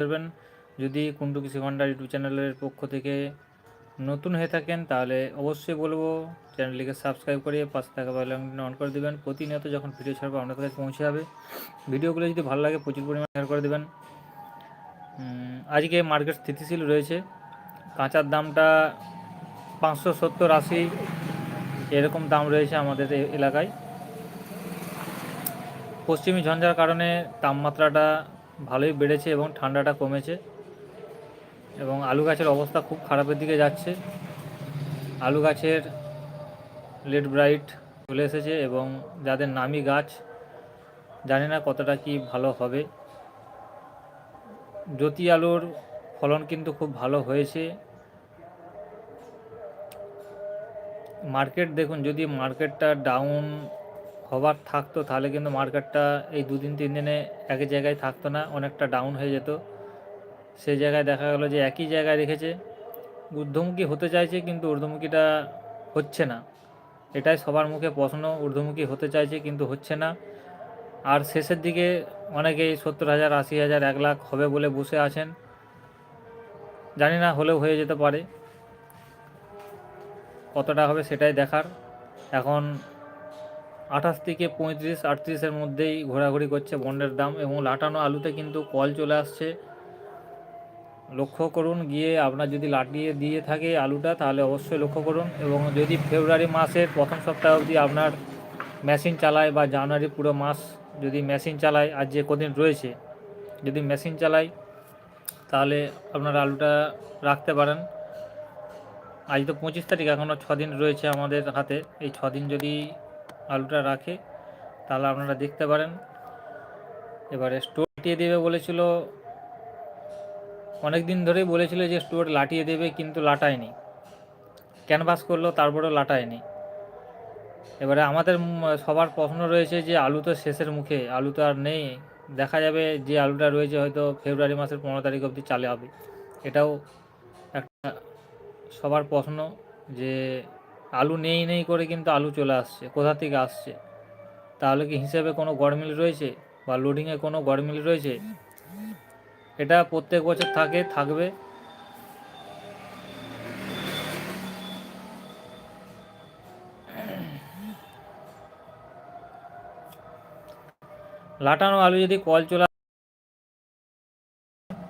করবেন। যদি কৃষি ভান্ডার ইউটিউব চ্যানেলের পক্ষ থেকে নতুন হয়ে থাকেন, তাহলে অবশ্যই বলব, চ্যানেলটিকে সাবস্ক্রাইব করে পাশে থাকা বেল অন করে দেবেন। প্রতিনিয়ত যখন ভিডিও ছাড়বো, আপনাদের কাছে পৌঁছে যাবে। ভিডিওগুলো যদি ভালো লাগে, প্রচুর পরিমাণে শেয়ার করে দেবেন। আজকে মার্কেট স্থিতিশীল রয়েছে। কাঁচার দামটা পাঁচশো সত্তর আশি, এরকম দাম রয়েছে আমাদের এলাকায়। পশ্চিমী ঝঞ্ঝার কারণে তাপমাত্রাটা ভালোই বেড়েছে এবং ঠান্ডাটা কমেছে। এবং আলু গাছের অবস্থা খুব খারাপের দিকে যাচ্ছে। আলু গাছের লেড ব্রাইট চলে এসেছে এবং যাদের নামি গাছ, জানি না কতটা কি ভালো হবে। জ্যোতি আলুর ফলন কিন্তু খুব ভালো হয়েছে। মার্কেট দেখুন, যদি মার্কেটটা ডাউন হবার থাকতো, তাহলে কিন্তু মার্কেটটা এই দুদিন, তিন দিনে একই জায়গায় থাকতো না, অনেকটা ডাউন হয়ে যেত। সেই জায়গায় দেখা গেলো যে একই জায়গায় রেখেছে। ঊর্ধ্বমুখী হতে চাইছে কিন্তু ঊর্ধ্বমুখীটা হচ্ছে না। এটাই সবার মুখে প্রশ্ন, ঊর্ধ্বমুখী হতে চাইছে কিন্তু হচ্ছে না। আর শেষের দিকে অনেকেই সত্তর হাজার, আশি হাজার, এক লাখ হবে বলে বসে আছেন। জানি না, হলেও হয়ে যেতে পারে। কতটা হবে সেটাই দেখার। এখন আঠাশ থেকে পঁয়ত্রিশ আটত্রিশের মধ্যেই ঘোরাঘুরি করছে বন্ডের দাম এবং লাটানো আলুতে কিন্তু কল চলে আসছে। লক্ষ্য করুন, গিয়ে আপনার যদি লাটিয়ে দিয়ে থাকে আলুটা, তাহলে অবশ্যই লক্ষ্য করুন এবং যদি ফেব্রুয়ারি মাসের প্রথম সপ্তাহ অবধি আপনার মেশিন চালায় বা জানুয়ারি পুরো মাস যদি মেশিন চালায়, আর যে কদিন রয়েছে যদি মেশিন চালায়, তাহলে আপনারা আলুটা রাখতে পারেন। আজ তো পঁচিশ তারিখ এখনও দিন রয়েছে আমাদের হাতে। এই দিন যদি আলুটা রাখে, তাহলে আপনারা দেখতে পারেন। এবারে স্টোর লাটিয়ে দেবে বলেছিল অনেক দিন ধরেই বলেছিল যে স্টোর লাটিয়ে দেবে, কিন্তু লাটায়নি। ক্যানভাস করল, তারপরেও লাটায়নি। এবারে আমাদের সবার প্রশ্ন রয়েছে যে আলু তো শেষের মুখে, আলু তো আর নেই। দেখা যাবে যে আলুটা রয়েছে হয়তো ফেব্রুয়ারি মাসের পনেরো তারিখ অবধি চালে হবে। এটাও একটা সবার প্রশ্ন যে আলু নেই নেই করে কিন্তু আলু চলে আসছে, কোথা থেকে আসছে? তাহলে কি হিসেবে কোনো গড়মিল রয়েছে বা লোডিংয়ে কোনো গড়মিল রয়েছে? এটা প্রত্যেক বছর থাকে, থাকবে। লাটানো আলু যদি কল চলে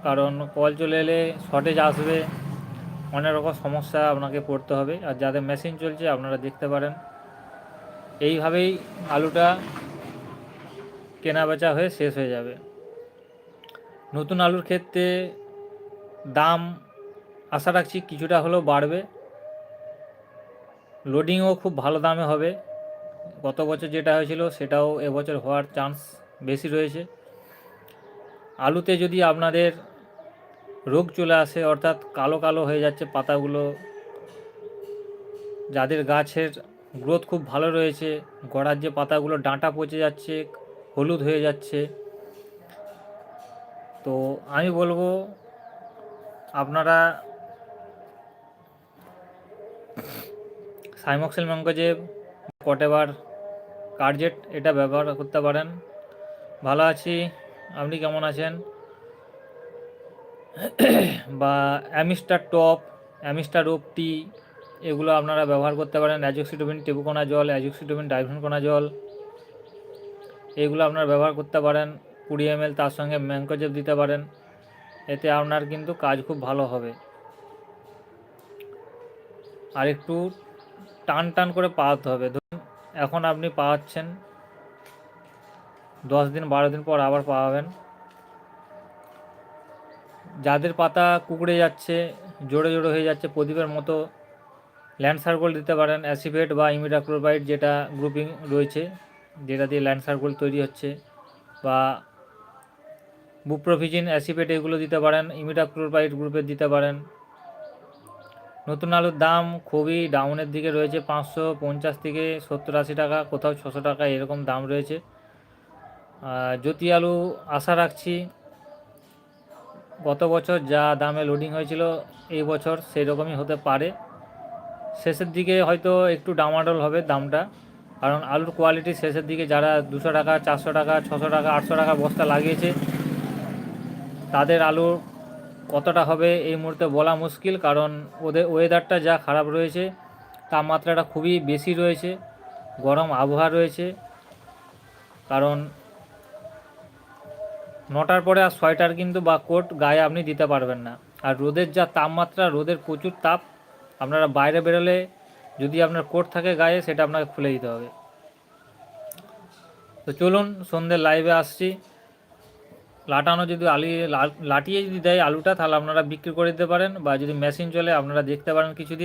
কারণ কল চলে এলে শর্টেজ আসবে। অনেক রকম সমস্যা আপনাকে পড়তে হবে। আর যাদের মেশিন চলছে, আপনারা দেখতে পারেন। এইভাবেই আলুটা কেনা বেচা হয়ে শেষ হয়ে যাবে। নতুন আলুর ক্ষেত্রে দাম, আশা রাখছি কিছুটা হলেও বাড়বে। লোডিংও খুব ভালো দামে হবে। গত বছর যেটা হয়েছিল, সেটাও এবছর হওয়ার চান্স বেশি রয়েছে। আলুতে যদি আপনাদের রোগ চলে আসে, অর্থাৎ কালো কালো হয়ে যাচ্ছে পাতাগুলো। যাদের গাছের গ্রোথ খুব ভালো রয়েছে, গড়ার যে পাতাগুলো ডাঁটা পচে যাচ্ছে, হলুদ হয়ে যাচ্ছে। তো আমি বলব, আপনারা সাইমক্সেল ম্যাঙ্গোজেব কটেবার কার্জেট, এটা ব্যবহার করতে পারেন। ভালো আছি, আপনি কেমন আছেন? বা অ্যামিস্টার টপ, অ্যামিস্টার টি, এগুলো আপনারা ব্যবহার করতে পারেন। অ্যাজক্সিটোবিন টেবুকোনা জল, অ্যাজক্সিটোবিন ডাইভেনকোনা জল, এগুলো আপনারা ব্যবহার করতে পারেন। কুড়ি এম তার সঙ্গে ম্যাঙ্কোজেব দিতে পারেন। এতে আপনার কিন্তু কাজ খুব ভালো হবে। আর একটু টান টান করে পাওয়াতে হবে। ধরুন, এখন আপনি পাওয়াচ্ছেন, দশ দিন, বারো দিন পর আবার পাওয়াবেন। যাদের পাতা কুকড়ে যাচ্ছে জোড়ে জোড়ে হয়ে যাচ্ছে, প্রদীপের মতো ল্যান্ড সার্কল দিতে পারেন অ্যাসিভেট বা ইমিডাক্লোরবাইড যেটা গ্রুপিং রয়েছে, যেটা দিয়ে ল্যান্ড সার্কল তৈরি হচ্ছে, বা বুপ্রোভিজিন অ্যাসিপেট এগুলো দিতে পারেন ইমিডাক্লোরবাইড গ্রুপের দিতে পারেন। নতুন আলুর দাম খুবই ডাউনের দিকে রয়েছে, পাঁচশো পঞ্চাশ থেকে সত্তর আশি টাকা, কোথাও ছশো টাকা এরকম দাম রয়েছে। জ্যোতি আলু আশা রাখছি গত বছর যা দামে লোডিং হয়েছিল, এই বছর সেই রকমই হতে পারে। শেষের দিকে হয়তো একটু ডামাডোল হবে দামটা, কারণ আলুর কোয়ালিটি শেষের দিকে যারা দুশো টাকা, চারশো টাকা, ছশো টাকা, আটশো টাকা বস্তা লাগিয়েছে, তাদের আলু কতটা হবে এই মুহূর্তে বলা মুশকিল, কারণ ওদের ওয়েদারটা যা খারাপ রয়েছে, তাপমাত্রাটা খুবই বেশি রয়েছে, গরম আবহাওয়া রয়েছে, কারণ নটার পরে আর সোয়েটার কিন্তু বা কোট গায়ে আপনি দিতে পারবেন না। আর রোদের যা তাপমাত্রা, রোদের প্রচুর তাপ, আপনারা বাইরে বেরোলে যদি আপনার কোট থাকে গায়ে, সেটা আপনাকে খুলে দিতে হবে। তো চলুন সন্ধ্যের লাইভে আসছি। লাটানো যদি আলি লাটিয়ে যদি দেয় আলুটা, তাহলে আপনারা বিক্রি করে দিতে পারেন, বা যদি মেশিন চলে, আপনারা দেখতে পারেন কিছুদিন।